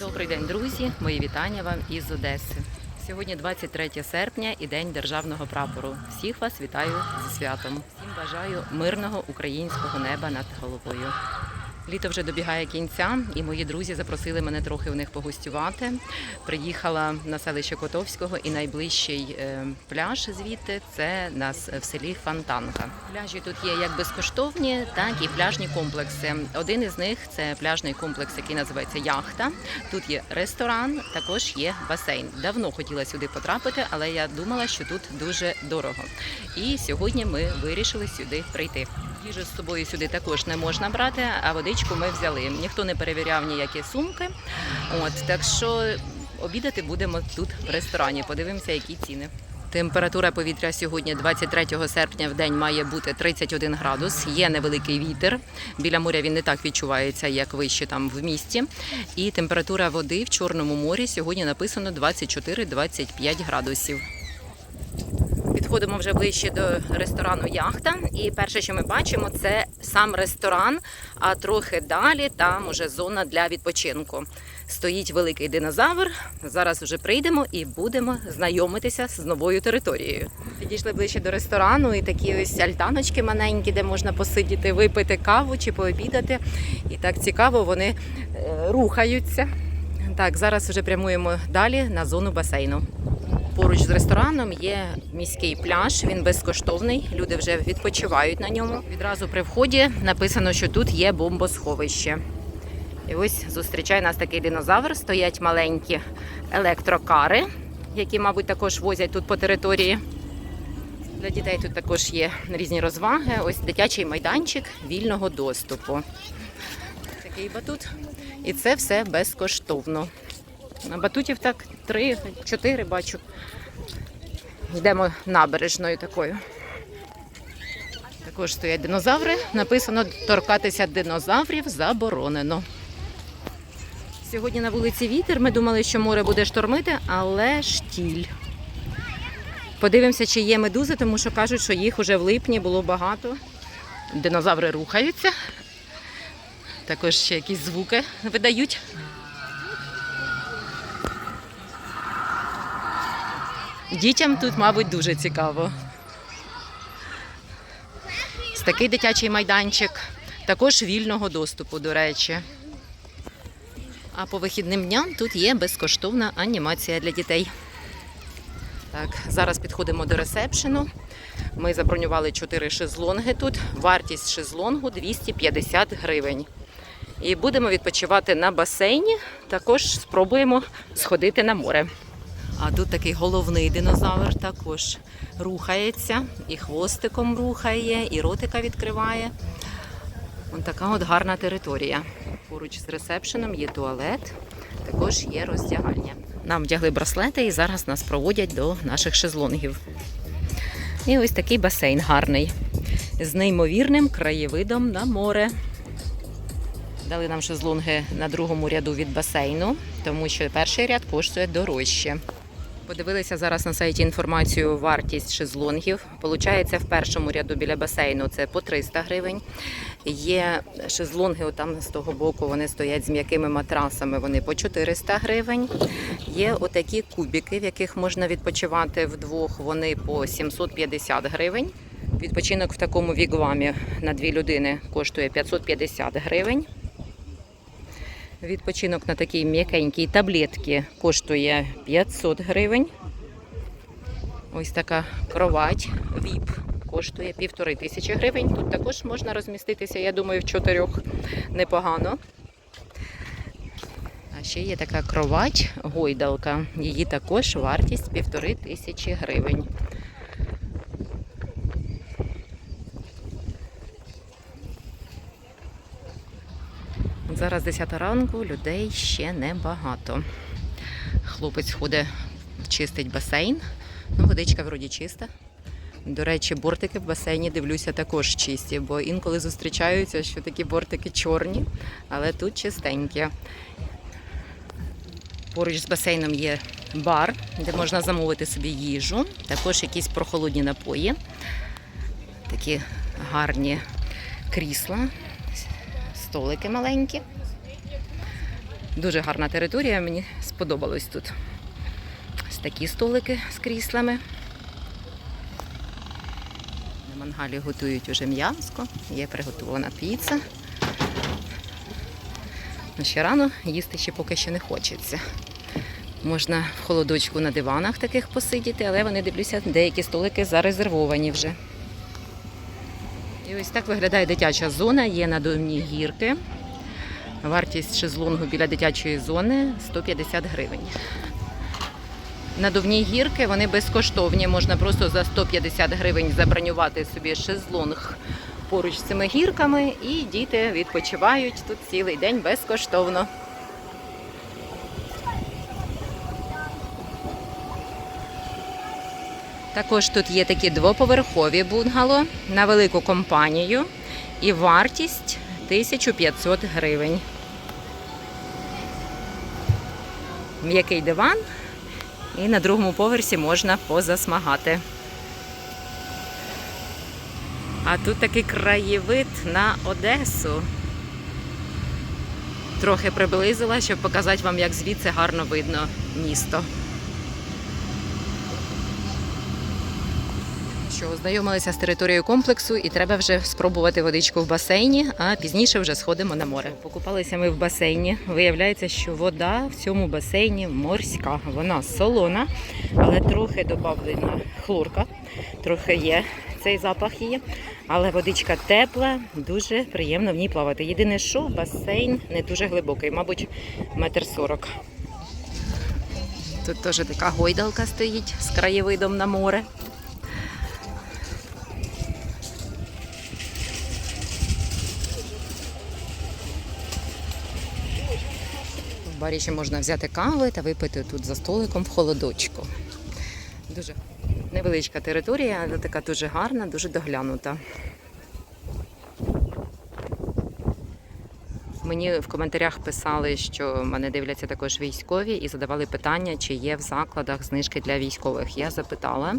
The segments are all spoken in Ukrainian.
Добрий день, друзі! Мої вітання вам із Одеси. Сьогодні 23 серпня і День державного прапору. Всіх вас вітаю зі святом. Всім бажаю мирного українського неба над головою. Літо вже добігає кінця, і мої друзі запросили мене трохи в них погостювати. Приїхала на селище Котовського і найближчий е, пляж звідти це нас в селі Фонтанка. Пляжі тут є як безкоштовні, так і пляжні комплекси. Один із них це пляжний комплекс, який називається Яхта. Тут є ресторан, також є басейн. Давно хотіла сюди потрапити, але я думала, що тут дуже дорого. І сьогодні ми вирішили сюди прийти. Їжу з собою сюди також не можна брати, а водичку ми взяли. Ніхто не перевіряв ніякі сумки. От так що обідати будемо тут в ресторані. Подивимося, які ціни. Температура повітря сьогодні, 23 серпня, в день має бути 31 градус. Є невеликий вітер. Біля моря він не так відчувається, як вище там в місті. І температура води в Чорному морі сьогодні написано 24-25 градусів. Підходимо вже ближче до ресторану Яхта. І перше, що ми бачимо, це сам ресторан. А трохи далі там уже зона для відпочинку. Стоїть великий динозавр. Зараз вже прийдемо і будемо знайомитися з новою територією. Підійшли ближче до ресторану, і такі ось альтаночки маленькі, де можна посидіти, випити каву чи пообідати. І так цікаво, вони е, рухаються. Так, зараз вже прямуємо далі на зону басейну. Поруч з рестораном є міський пляж. Він безкоштовний. Люди вже відпочивають на ньому. Відразу при вході написано, що тут є бомбосховище. І ось зустрічає нас такий динозавр. Стоять маленькі електрокари, які, мабуть, також возять тут по території. Для дітей тут також є різні розваги. Ось дитячий майданчик вільного доступу. Такий батут. І це все безкоштовно. На батутів так три, чотири бачу. Йдемо набережною такою. Також стоять динозаври. Написано торкатися динозаврів заборонено. Сьогодні на вулиці вітер. Ми думали, що море буде штормити, але штіль. Подивимося, чи є медузи, тому що кажуть, що їх уже в липні було багато. Динозаври рухаються. Також ще якісь звуки видають. Дітям тут, мабуть, дуже цікаво. Ось такий дитячий майданчик, також вільного доступу, до речі. А по вихідним дням тут є безкоштовна анімація для дітей. Так, зараз підходимо до ресепшену. Ми забронювали 4 шезлонги тут. Вартість шезлонгу 250 гривень. І будемо відпочивати на басейні. Також спробуємо сходити на море. А тут такий головний динозавр також рухається, і хвостиком рухає, і ротика відкриває. Ось така от гарна територія. Поруч з ресепшеном є туалет, також є роздягальня. Нам вдягли браслети і зараз нас проводять до наших шезлонгів. І ось такий басейн гарний з неймовірним краєвидом на море. Дали нам шезлонги на другому ряду від басейну, тому що перший ряд коштує дорожче. Подивилися зараз на сайті інформацію вартість шезлонгів. Получається, в першому ряду біля басейну це по 300 гривень. Є шезлонги отам з того боку, вони стоять з м'якими матрасами, вони по 400 гривень. Є отакі кубики, в яких можна відпочивати вдвох, вони по 750 гривень. Відпочинок в такому вігвамі на дві людини коштує 550 гривень. Відпочинок на такій м'якенькій таблетці коштує 500 гривень. Ось така кровать VIP коштує півтори тисячі гривень. Тут також можна розміститися, я думаю, в чотирьох непогано. А ще є така кровать, гойдалка. Її також вартість півтори тисячі гривень. Зараз 10 ранку, людей ще небагато. Хлопець ходить, чистить басейн. Ну, водичка вроді чиста. До речі, бортики в басейні дивлюся також чисті, бо інколи зустрічаються, що такі бортики чорні, але тут чистенькі. Поруч з басейном є бар, де можна замовити собі їжу, також якісь прохолодні напої, такі гарні крісла, столики маленькі. Дуже гарна територія, мені сподобалось тут. Ось такі столики з кріслами. На мангалі готують уже м'яско, є приготована піца. Ну, ще рано їсти ще поки що не хочеться. Можна в холодочку на диванах таких посидіти, але вони дивлюся, деякі столики зарезервовані вже. І ось так виглядає дитяча зона, є надувні гірки. Вартість шезлонгу біля дитячої зони 150 гривень. Надувні гірки вони безкоштовні. Можна просто за 150 гривень забронювати собі шезлонг поруч з цими гірками, і діти відпочивають тут цілий день безкоштовно. Також тут є такі двоповерхові бунгало на велику компанію і вартість 1500 гривень. М'який диван, і на другому поверсі можна позасмагати. А тут такий краєвид на Одесу. Трохи приблизила, щоб показати вам, як звідси гарно видно місто. Що ознайомилися з територією комплексу і треба вже спробувати водичку в басейні, а пізніше вже сходимо на море. Покупалися ми в басейні. Виявляється, що вода в цьому басейні морська. Вона солона, але трохи додавлена хлорка, трохи є цей запах її. Але водичка тепла, дуже приємно в ній плавати. Єдине, що басейн не дуже глибокий, мабуть, метр сорок. Тут теж така гойдалка стоїть з краєвидом на море. Барі ще можна взяти кави та випити тут за столиком в холодочку. Дуже невеличка територія, але така дуже гарна, дуже доглянута. Мені в коментарях писали, що мене дивляться також військові і задавали питання, чи є в закладах знижки для військових. Я запитала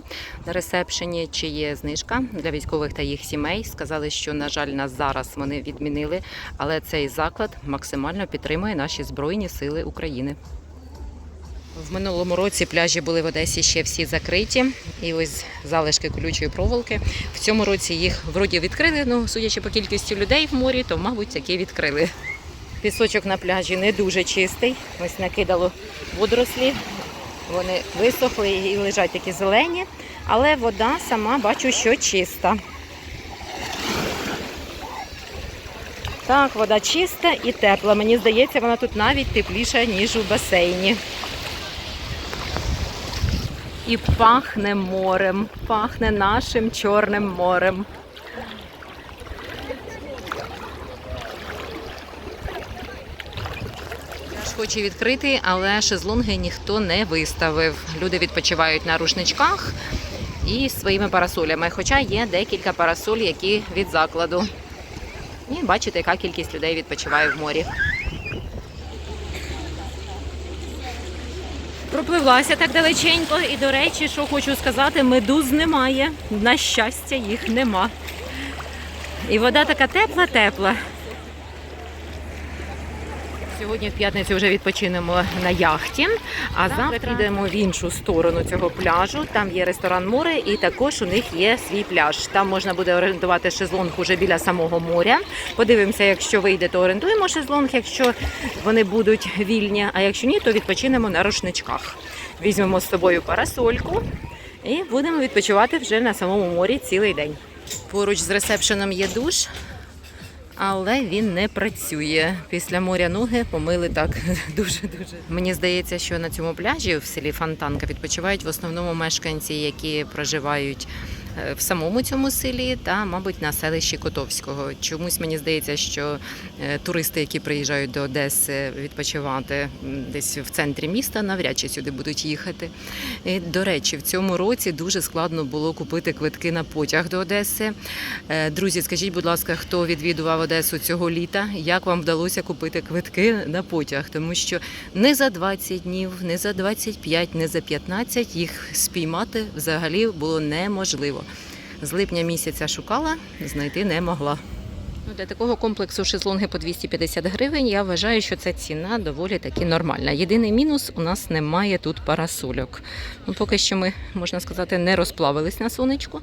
на ресепшені, чи є знижка для військових та їх сімей. Сказали, що на жаль, нас зараз вони відмінили, але цей заклад максимально підтримує наші збройні сили України. В минулому році пляжі були в Одесі ще всі закриті, і ось залишки колючої проволоки. В цьому році їх вроді відкрили. Ну, судячи по кількості людей в морі, то мабуть таки відкрили. Пісочок на пляжі не дуже чистий. Ось накидало водорослі. Вони висохли і лежать такі зелені, але вода сама бачу, що чиста. Так, вода чиста і тепла. Мені здається, вона тут навіть тепліша, ніж у басейні. І пахне морем, пахне нашим Чорним морем. Хоче відкрити, але шезлонги ніхто не виставив. Люди відпочивають на рушничках і своїми парасолями. Хоча є декілька парасоль, які від закладу. І бачите, яка кількість людей відпочиває в морі. Пропливлася так далеченько, і до речі, що хочу сказати, медуз немає. На щастя, їх нема. І вода така тепла-тепла. Сьогодні в п'ятницю вже відпочинемо на яхті, а завтра підемо в іншу сторону цього пляжу. Там є ресторан море, і також у них є свій пляж. Там можна буде орендувати шезлонг уже біля самого моря. Подивимося, якщо вийде, то орендуємо шезлонг, якщо вони будуть вільні. А якщо ні, то відпочинемо на рушничках. Візьмемо з собою парасольку і будемо відпочивати вже на самому морі цілий день. Поруч з ресепшеном є душ. Але він не працює. Після моря ноги помили так дуже дуже. Мені здається, що на цьому пляжі в селі Фонтанка відпочивають в основному мешканці, які проживають в самому цьому селі та, мабуть, на селищі Котовського. Чомусь мені здається, що е, туристи, які приїжджають до Одеси відпочивати десь в центрі міста, навряд чи сюди будуть їхати. І, до речі, в цьому році дуже складно було купити квитки на потяг до Одеси. Е, Друзі, скажіть, будь ласка, хто відвідував Одесу цього літа? Як вам вдалося купити квитки на потяг? Тому що не за 20 днів, не за 25, не за 15 їх спіймати взагалі було неможливо. З липня місяця шукала, знайти не могла. Ну, для такого комплексу шезлонги по 250 гривень. Я вважаю, що ця ціна доволі таки нормальна. Єдиний мінус у нас немає тут парасольок. Ну, поки що ми, можна сказати, не розплавились на сонечку.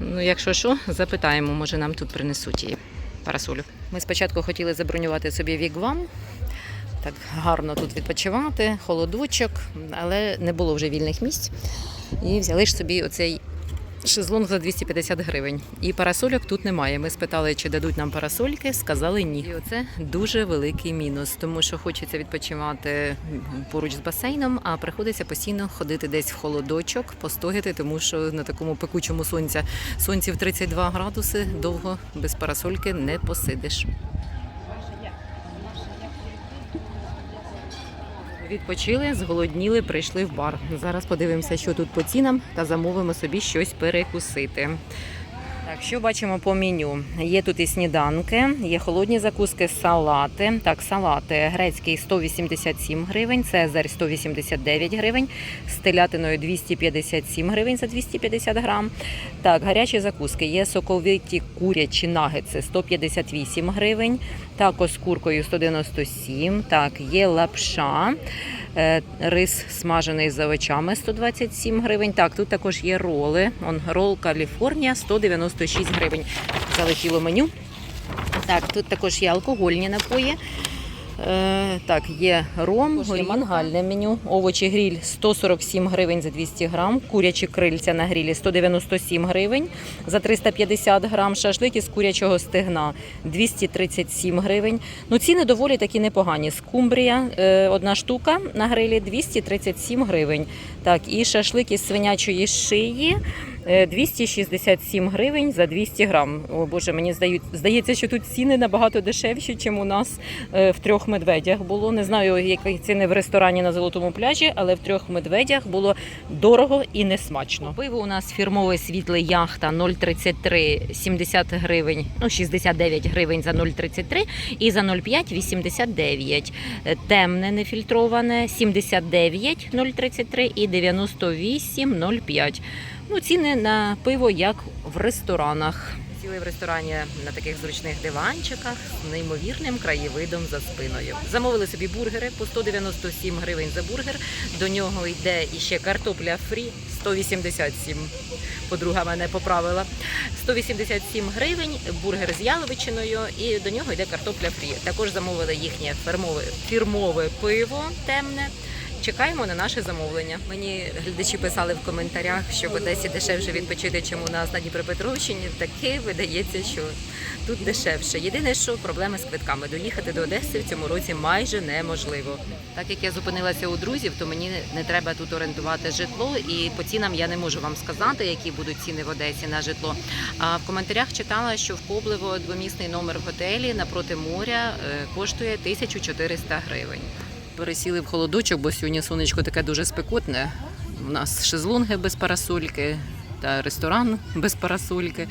Ну, якщо що, запитаємо, може нам тут принесуть її парасолю. Ми спочатку хотіли забронювати собі вігвам. Так гарно тут відпочивати, холодочок, але не було вже вільних місць. І взяли ж собі оцей шезлонг за 250 гривень. І парасольок тут немає. Ми спитали, чи дадуть нам парасольки, сказали ні. І оце дуже великий мінус, тому що хочеться відпочивати поруч з басейном, а приходиться постійно ходити десь в холодочок, постояти, тому що на такому пекучому сонця сонці в 32 градуси довго без парасольки не посидиш. Відпочили, зголодніли, прийшли в бар. Зараз подивимося, що тут по цінам, та замовимо собі щось перекусити. Так, що бачимо по меню? Є тут і сніданки, є холодні закуски, салати. Так, салати грецький 187 гривень, цезарь 189 гривень, з телятиною 257 гривень за 250 грам. Так, гарячі закуски. Є соковиті курячі нагетси 158 гривень, тако з куркою 197. Так, є лапша. Е, Рис смажений з овочами 127 гривень. Так, тут також є роли. Он рол Каліфорнія 196 гривень. Залетіло меню. Так, тут також є алкогольні напої. Е, так, є ром, є мангальне меню, овочі гріль 147 гривень за 200 грам, курячі крильця на грілі 197 гривень за 350 грам, шашлик із курячого стегна 237 гривень. Ну, ціни доволі такі непогані. Скумбрія е, одна штука на грилі 237 гривень. Так, і шашлик із свинячої шиї 267 гривень за 200 грам. О Боже, мені здають, здається, що тут ціни набагато дешевші, ніж у нас е, в трьох медведях було. Не знаю, які ціни в ресторані на золотому пляжі, але в трьох медведях було дорого і несмачно. Пиво у нас фірмове світле яхта 0,33 70 гривень, ну 69 гривень за 0,33 і за 0,5 89. Е, Темне нефільтроване 79 0,33 і 98 0,5. Ну, ціни на пиво як в ресторанах. Сіли в ресторані на таких зручних диванчиках з неймовірним краєвидом за спиною. Замовили собі бургери по 197 гривень за бургер. До нього йде іще картопля фрі 187. Подруга мене поправила. 187 гривень, бургер з яловичиною, і до нього йде картопля фрі. Також замовили їхнє фірмове, фірмове пиво темне. Чекаємо на наше замовлення. Мені глядачі писали в коментарях, що в Одесі дешевше відпочити, чим у нас на Дніпропетровщині. Таки видається, що тут дешевше. Єдине, що проблеми з квитками. Доїхати до Одеси в цьому році майже неможливо. Так як я зупинилася у друзів, то мені не треба тут орендувати житло, і по цінам я не можу вам сказати, які будуть ціни в Одесі на житло. А в коментарях читала, що в Коблево двомісний номер в готелі напроти моря е, коштує 1400 гривень пересіли в холодочок, бо сьогодні сонечко таке дуже спекотне. У нас шезлонги без парасольки та ресторан без парасольки.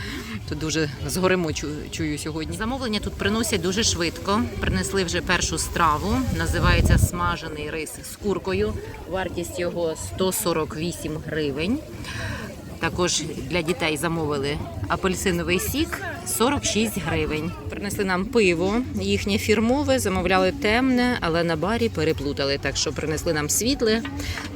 То дуже згоримо чую, сьогодні. Замовлення тут приносять дуже швидко. Принесли вже першу страву. Називається смажений рис з куркою. Вартість його 148 гривень. Також для дітей замовили апельсиновий сік 46 гривень. Принесли нам пиво, їхнє фірмове, замовляли темне, але на барі переплутали. Так що принесли нам світле.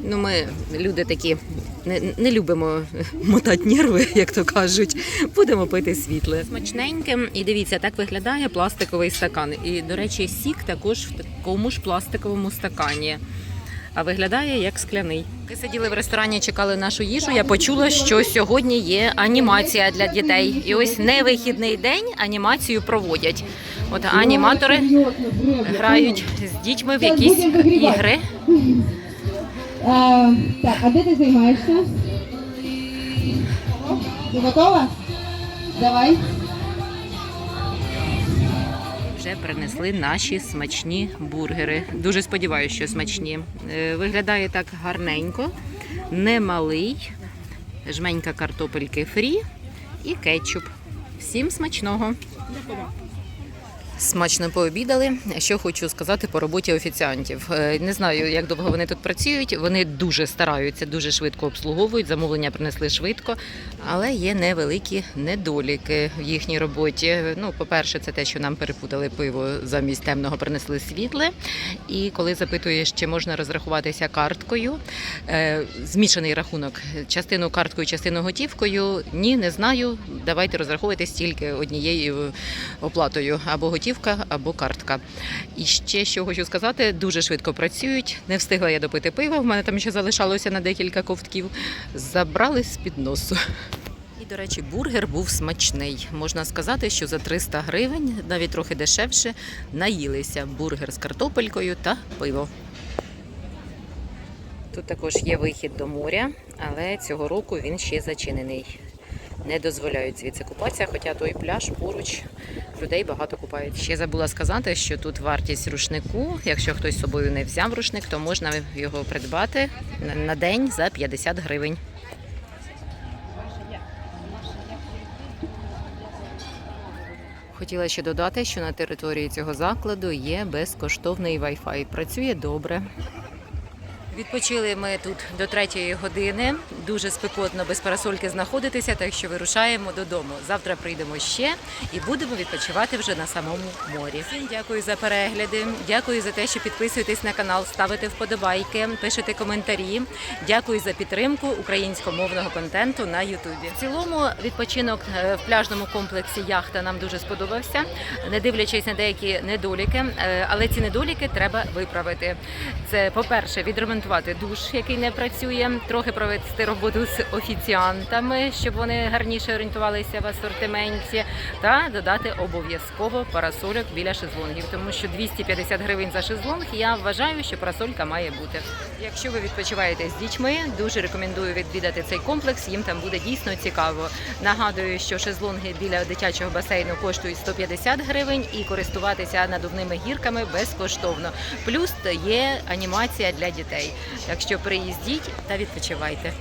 Ну, ми люди такі не, не любимо мотати нерви, як то кажуть. Будемо пити світле. Смачненьке. І дивіться, так виглядає пластиковий стакан. І, до речі, сік також в такому ж пластиковому стакані а виглядає як скляний. Ми сиділи в ресторані, чекали нашу їжу. Я почула, що сьогодні є анімація для дітей. І ось не вихідний день анімацію проводять. От аніматори грають з дітьми в якісь ігри. А, так, а де ти займаєшся? Ти готова? Давай. Вже принесли наші смачні бургери. Дуже сподіваюся, що смачні. Е, Виглядає так гарненько, немалий, жменька картопельки фрі і кетчуп. Всім смачного! Смачно пообідали. Що хочу сказати по роботі офіціантів. Е, Не знаю, як довго вони тут працюють. Вони дуже стараються, дуже швидко обслуговують. Замовлення принесли швидко, але є невеликі недоліки в їхній роботі. Ну, по-перше, це те, що нам перепутали пиво замість темного, принесли світле. І коли запитуєш, чи можна розрахуватися карткою, е, змішаний рахунок, частину карткою, частину готівкою. Ні, не знаю. Давайте розраховуйтесь тільки однією оплатою або готівка, або картка. І ще що хочу сказати, дуже швидко працюють. Не встигла я допити пива. В мене там ще залишалося на декілька ковтків. Забрали з під носу. І, до речі, бургер був смачний. Можна сказати, що за 300 гривень, навіть трохи дешевше, наїлися бургер з картопелькою та пиво. Тут також є вихід до моря, але цього року він ще зачинений. Не дозволяють звідси купатися, хоча той пляж поруч людей багато купають. Ще забула сказати, що тут вартість рушнику. Якщо хтось з собою не взяв рушник, то можна його придбати на- день за 50 гривень. Хотіла ще додати, що на території цього закладу є безкоштовний Wi-Fi. Працює добре. Відпочили ми тут до третьої години. Дуже спекотно без парасольки знаходитися, так що вирушаємо додому. Завтра прийдемо ще і будемо відпочивати вже на самому морі. Всім дякую за перегляди. Дякую за те, що підписуєтесь на канал, ставите вподобайки, пишете коментарі. Дякую за підтримку українськомовного контенту на Ютубі. В цілому відпочинок е, в пляжному комплексі яхта нам дуже сподобався, не дивлячись на деякі недоліки, Е, але ці недоліки треба виправити. Це, по-перше, відремонтувати душ, який не працює, трохи провести роботу з офіціантами, щоб вони гарніше орієнтувалися в асортименті, та додати обов'язково парасольок біля шезлонгів, тому що 250 гривень за шезлонг. Я вважаю, що парасолька має бути. Якщо ви відпочиваєте з дітьми, дуже рекомендую відвідати цей комплекс. Їм там буде дійсно цікаво. Нагадую, що шезлонги біля дитячого басейну коштують 150 гривень і користуватися надувними гірками безкоштовно. Плюс є анімація для дітей. Так що приїздіть та відпочивайте.